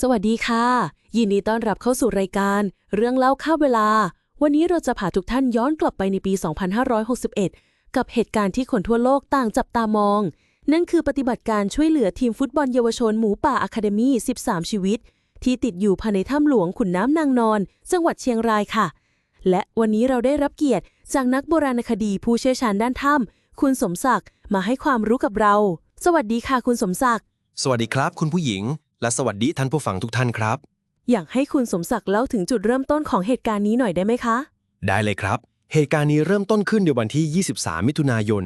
สวัสดีค่ะ ยินดีต้อนรับเข้าสู่รายการ เรื่องเล่าข้าเวลา วันนี้เราจะพาทุกท่านย้อนกลับไปในปี 2561 กับเหตุการณ์ที่คนทั่วโลกต่างจับตามอง นั่นคือปฏิบัติการช่วยเหลือทีมฟุตบอลเยาวชนหมูป่าอะคาเดมี่ 13 ชีวิต ที่ติดอยู่ภายในถ้ำหลวงขุนน้ำนางนอน จังหวัดเชียงรายค่ะ และวันนี้เราได้รับเกียรติจากนักโบราณคดีผู้เชี่ยวชาญด้านถ้ำคุณสมศักดิ์มาให้ความรู้กับเรา สวัสดีค่ะ คุณสมศักดิ์ สวัสดีครับ คุณผู้หญิง และสวัสดีท่านผู้ฟังทุกท่านครับ อยากให้คุณสมศักดิ์เล่าถึงจุดเริ่มต้นของเหตุการณ์นี้หน่อยได้ไหมคะ ได้เลยครับ เหตุการณ์นี้เริ่มต้นขึ้นในวันที่ 23 มิถุนายน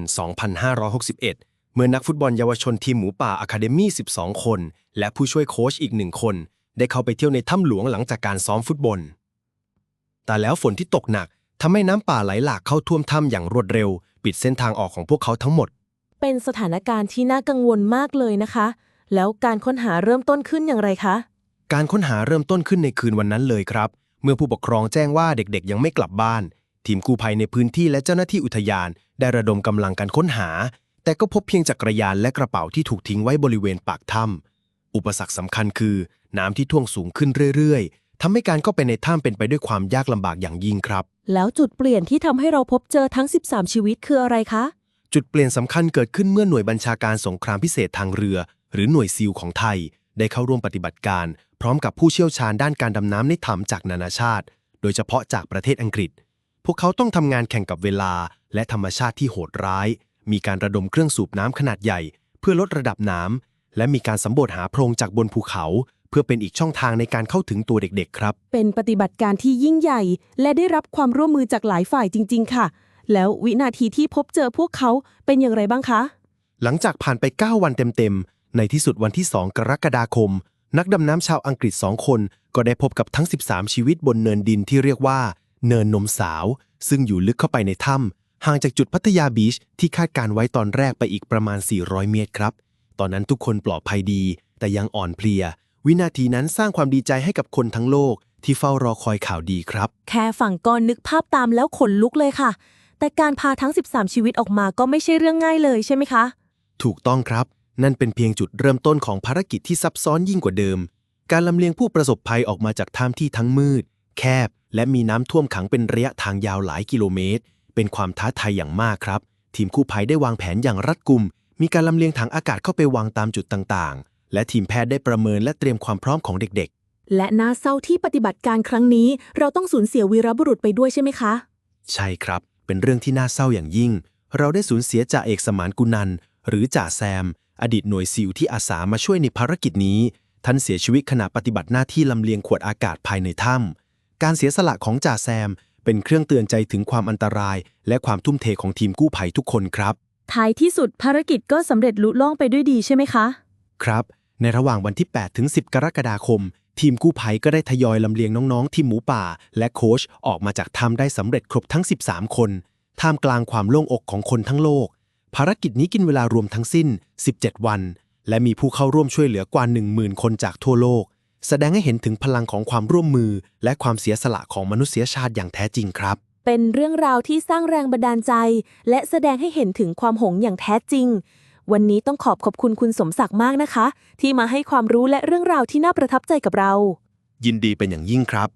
2561 เมื่อนักฟุตบอลเยาวชนทีมหมูป่าอะคาเดมี่ 12 คน และผู้ช่วยโค้ชอีกหนึ่งคน ได้เข้าไปเที่ยวในถ้ำหลวงหลังจากการซ้อมฟุตบอล แต่แล้วฝนที่ตกหนักทำให้น้ำป่าไหลหลากเข้าท่วมถ้ำอย่างรวดเร็ว ปิดเส้นทางออกของพวกเขาทั้งหมด เป็นสถานการณ์ที่น่ากังวลมากเลยนะคะ แล้วการค้นหาเริ่มต้นขึ้นอย่างไรคะ การค้นหาเริ่มต้นขึ้นในคืนวันนั้นเลยครับ เมื่อผู้ปกครองแจ้งว่าเด็กๆ ยังไม่กลับบ้าน ทีมกู้ภัยในพื้นที่และเจ้าหน้าที่อุทยาน ได้ระดมกำลังการค้นหา แต่ก็พบเพียงจักรยานและกระเป๋าที่ถูกทิ้งไว้บริเวณปากถ้ำอุปสรรคสำคัญคือ น้ำที่ท่วงสูงขึ้นเรื่อยๆทำให้การเข้าไปในถ้ำเป็นไปด้วยความยากลำบากอย่างยิ่งครับ แล้วจุดเปลี่ยนที่ทำให้เราพบเจอทั้ง 13 ชีวิตคืออะไรคะ จุดเปลี่ยนสำคัญเกิดขึ้นเมื่อหน่วยบัญชาการสงครามพิเศษทางเรือ หรือหน่วยซีลของไทย ได้เข้าร่วมปฏิบัติการ พร้อมกับผู้เชี่ยวชาญด้านการดำน้ำในถ้ำจากนานาชาติ โดยเฉพาะจากประเทศอังกฤษ พวกเขาต้องทำงานแข่งกับเวลา และธรรมชาติที่โหดร้าย มีการระดมเครื่องสูบน้ำขนาดใหญ่ เพื่อลดระดับน้ำและมีการสำรวจหาโพรงจากบนภูเขา เพื่อเป็นอีกช่องทางในการเข้าถึงตัวเด็กๆ ครับ เป็นปฏิบัติการที่ยิ่งใหญ่ และได้รับความร่วมมือจากหลายฝ่ายจริง ๆ ค่ะ แล้ววินาทีที่พบเจอพวกเขาเป็นอย่างไรบ้างคะ หลังจากผ่านไป 9 วันเต็มๆ ในที่สุดวันที่ 2 กรกฎาคม นักดำน้ำชาวอังกฤษ2คน ก็ได้พบกับทั้ง 13 ชีวิตบนเนินดินที่เรียกว่า เนินนมสาว ซึ่งอยู่ลึกเข้าไปในถ้ำห่างจากจุดพัทยาบีชที่คาดการไว้ตอนแรกไปอีกประมาณ 400 เมตรครับ ตอนนั้นทุกคนปลอดภัยดี แต่ยังอ่อนเพลีย วินาทีนั้นสร้างความดีใจให้กับคนทั้งโลก ที่เฝ้ารอคอยข่าวดีครับ แค่ฝั่งก่อนนึกภาพตามแล้วขนลุกเลยค่ะ แต่การพาทั้ง 13 ชีวิตออกมาก็ไม่ใช่เรื่องง่ายเลยใช่ไหมคะ ถูกต้องครับ นั่นเป็นเพียงจุดเริ่มต้นของภารกิจที่ซับซ้อนยิ่งกว่าเดิม การลำเลียงผู้ประสบภัยออกมาจากถ้ำที่ทั้งมืด แคบ และมีน้ำท่วมขังเป็นระยะทางยาวหลายกิโลเมตร เป็นความท้าทายอย่างมากครับ ทีมกู้ภัยได้วางแผนอย่างรัดกุม มีการลำเลียงถังอากาศเข้าไปวางตามจุดต่างๆ และทีมแพทย์ได้ประเมินและเตรียมความพร้อมของเด็กและน่าเศร้าที่ปฏิบัติการครั้งนี้ เราต้องสูญเสียวีรบุรุษไปด้วยใช่ไหมคะๆใช่ครับ เป็นเรื่องที่น่าเศร้าอย่างยิ่ง เราได้สูญเสียจ่าเอกสมานกุนันหรือจ่าแซม อดีตหน่วยซิลที่อาสามาช่วยในภารกิจนี้ ท่านเสียชีวิตขณะปฏิบัติหน้าที่ลำเลียงขวดอากาศภายในถ้ำการเสียสละของจ่าแซม เป็นเครื่องเตือนใจถึงความอันตราย และความทุ่มเทของทีมกู้ภัยทุกคนครับ ท้ายที่สุดภารกิจก็สำเร็จลุล่องไปด้วยดีใช่ไหมคะ ครับ ในระหว่างวันที่ 8 ถึง 10 กรกฎาคม ทีมกู้ภัยก็ได้ทยอยลำเลียงน้องๆ ทีมหมูป่า และโค้ชออกมาจากถ้ำได้สำเร็จครบทั้ง 13 คน ท่ามกลางความโล่งอกของคนทั้งโลก ภารกิจนี้กินเวลารวมทั้งสิ้น 17 วัน และมีผู้เข้าร่วมช่วยเหลือกว่า 10,000 คนจากทั่วโลก แสดงให้เห็นถึงพลังของความร่วมมือ และความเสียสละของมนุษยชาติอย่างแท้จริงครับ เป็นเรื่องราวที่สร้างแรงบันดาลใจ และแสดงให้เห็นถึงความหงอย่างแท้จริง วันนี้ต้องขอบขอบคุณคุณสมศักดิ์มากนะคะ ที่มาให้ความรู้และเรื่องราวที่น่าประทับใจกับเรา ยินดีเป็นอย่างยิ่งครับ